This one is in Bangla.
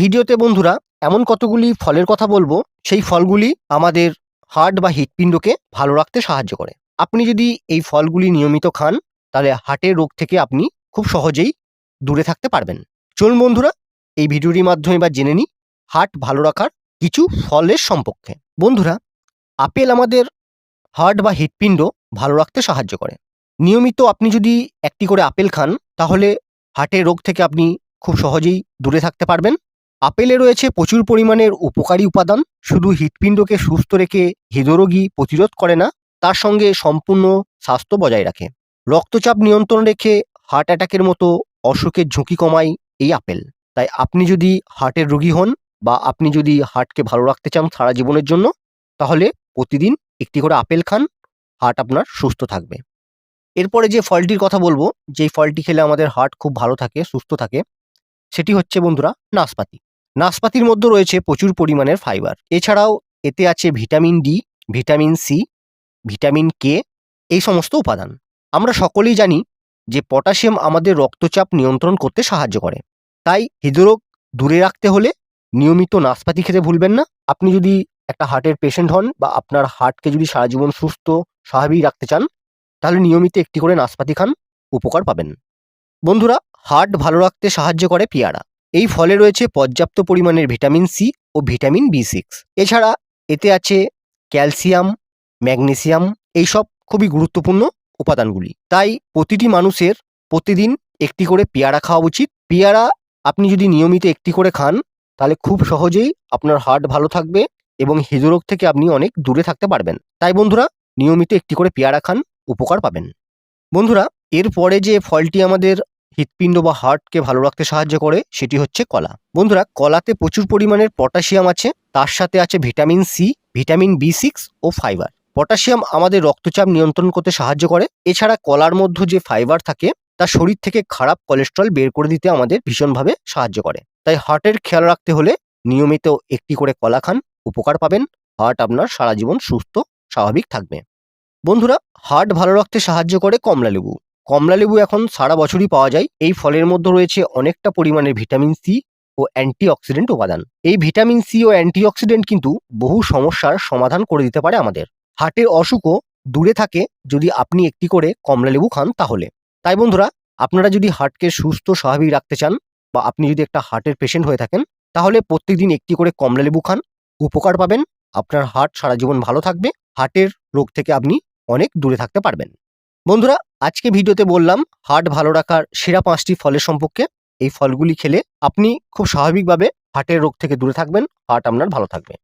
ভিডিওতে বন্ধুরা, এমন কতগুলি ফলের কথা বলব, সেই ফলগুলি আমাদের হার্ট বা হৃৎপিণ্ডকে ভালো রাখতে সাহায্য করে। আপনি যদি এই ফলগুলি নিয়মিত খান, তাহলে হার্টের রোগ থেকে আপনি খুব সহজেই দূরে থাকতে পারবেন। চলুন বন্ধুরা, এই ভিডিওটির মাধ্যমে এবার জেনে নিই, হার্ট ভালো রাখার কিছু ফলের সম্পর্কে। বন্ধুরা, আপেল আমাদের হার্ট বা হৃৎপিণ্ড ভালো রাখতে সাহায্য করে। নিয়মিত আপনি যদি একটি করে আপেল খান, তাহলে হার্টের রোগ থেকে আপনি খুব সহজেই দূরে থাকতে পারবেন। আপেলে রয়েছে প্রচুর পরিমাণের উপকারী উপাদান। শুধু হৃৎপিণ্ডকে সুস্থ রেখে হৃদরোগী প্রতিরোধ করে না, তার সঙ্গে সম্পূর্ণ স্বাস্থ্য বজায় রাখে। রক্তচাপ নিয়ন্ত্রণ রেখে হার্ট অ্যাটাকের মতো অসুখের ঝুঁকি কমায় এই আপেল। তাই আপনি যদি হার্টের রোগী হন বা আপনি যদি হার্টকে ভালো রাখতে চান সারা জীবনের জন্য, তাহলে প্রতিদিন একটি করে আপেল খান, হার্ট আপনার সুস্থ থাকবে। এরপরে যে ফলটির কথা বলব, যেই ফলটি খেলে আমাদের হার্ট খুব ভালো থাকে, সুস্থ থাকে, সেটি হচ্ছে বন্ধুরা নাশপাতি। নাশপাতির মধ্যে রয়েছে প্রচুর পরিমাণের ফাইবার এছাড়াও এতে আছে vitamin D vitamin C vitamin K এই সমস্ত উপাদান। আমরা সকলেই জানি যে পটাশিয়াম আমাদের রক্তচাপ নিয়ন্ত্রণ করতে সাহায্য করে। তাই হৃদরোগ দূরে রাখতে হলে নিয়মিত নাশপাতি খেতে ভুলবেন না। আপনি যদি একটা হার্টের পেশেন্ট হন বা আপনার হার্টকে যদি সারা জীবন সুস্থ, স্বাভাবিক রাখতে চান, তাহলে নিয়মিত একটি করে নাশপাতি খান, উপকার পাবেন। বন্ধুরা হার্ট ভালো রাখতে সাহায্য করে পেয়ারা। এই ফলে রয়েছে পর্যাপ্ত পরিমাণের ভিটামিন সি ও ভিটামিন বি সিক্স। এছাড়া এতে আছে ক্যালসিয়াম, ম্যাগনেসিয়াম এইসব খুবই গুরুত্বপূর্ণ উপাদানগুলি। তাই প্রতিটি মানুষের প্রতিদিন একটি করে পেয়ারা খাওয়া উচিত। পেয়ারা আপনি যদি নিয়মিত একটি করে খান, তাহলে খুব সহজেই আপনার হার্ট ভালো থাকবে এবং হৃদরোগ থেকে আপনি অনেক দূরে থাকতে পারবেন। তাই বন্ধুরা, নিয়মিত একটি করে পেয়ারা খান, উপকার পাবেন। বন্ধুরা, এরপরে যে ফলটি আমাদের হৃৎপিণ্ড বা হার্টকে ভালো রাখতে সাহায্য করে, সেটি হচ্ছে কলা। বন্ধুরা, কলাতে প্রচুর পরিমাণের পটাশিয়াম আছে। তার সাথে আছে vitamin C, vitamin B six ও ফাইবার। পটাশিয়াম আমাদের রক্তচাপ নিয়ন্ত্রণ করতে সাহায্য করে। এছাড়া কলার মধ্যে যে ফাইবার থাকে, তা শরীর থেকে খারাপ কোলেস্ট্রল বের করে দিতে আমাদের ভীষণভাবে সাহায্য করে। তাই হার্টের খেয়াল রাখতে হলে নিয়মিত একটি করে কলা খান, উপকার পাবেন। হার্ট আপনার সারা জীবন সুস্থ, স্বাভাবিক থাকবে। বন্ধুরা, হার্ট ভালো রাখতে সাহায্য করে কমলা লেবু কমলা লেবু এখন সারা বছরই পাওয়া যায়। এই ফলের মধ্যে রয়েছে অনেকটা পরিমাণের ভিটামিন সি ও অ্যান্টিঅক্সিডেন্ট উপাদান। এই ভিটামিন সি ও অ্যান্টিঅক্সিডেন্ট কিন্তু বহু সমস্যার সমাধান করে দিতে পারে আমাদের। হার্টের অসুখও দূরে থাকে যদি আপনি একটি করে কমলালেবু খান তাহলে। তাই বন্ধুরা, আপনারা যদি হার্টকে সুস্থ, স্বাভাবিক রাখতে চান বা আপনি যদি একটা হার্টের পেশেন্ট হয়ে থাকেন, তাহলে প্রত্যেকদিন একটি করে কমলালেবু খান। উপকার পাবেন। আপনার হার্ট সারা জীবন ভালো থাকবে। হার্টের রোগ থেকে আপনি অনেক দূরে থাকতে পারবেন। বন্ধুরা, আজকে ভিডিওতে বললাম হার্ট ভালো রাখার সেরা পাঁচটি ফলের সম্পর্কে। এই ফলগুলি খেলে আপনি খুব স্বাভাবিকভাবে হার্টের রোগ থেকে দূরে থাকবেন হার্ট আপনার ভালো থাকবে।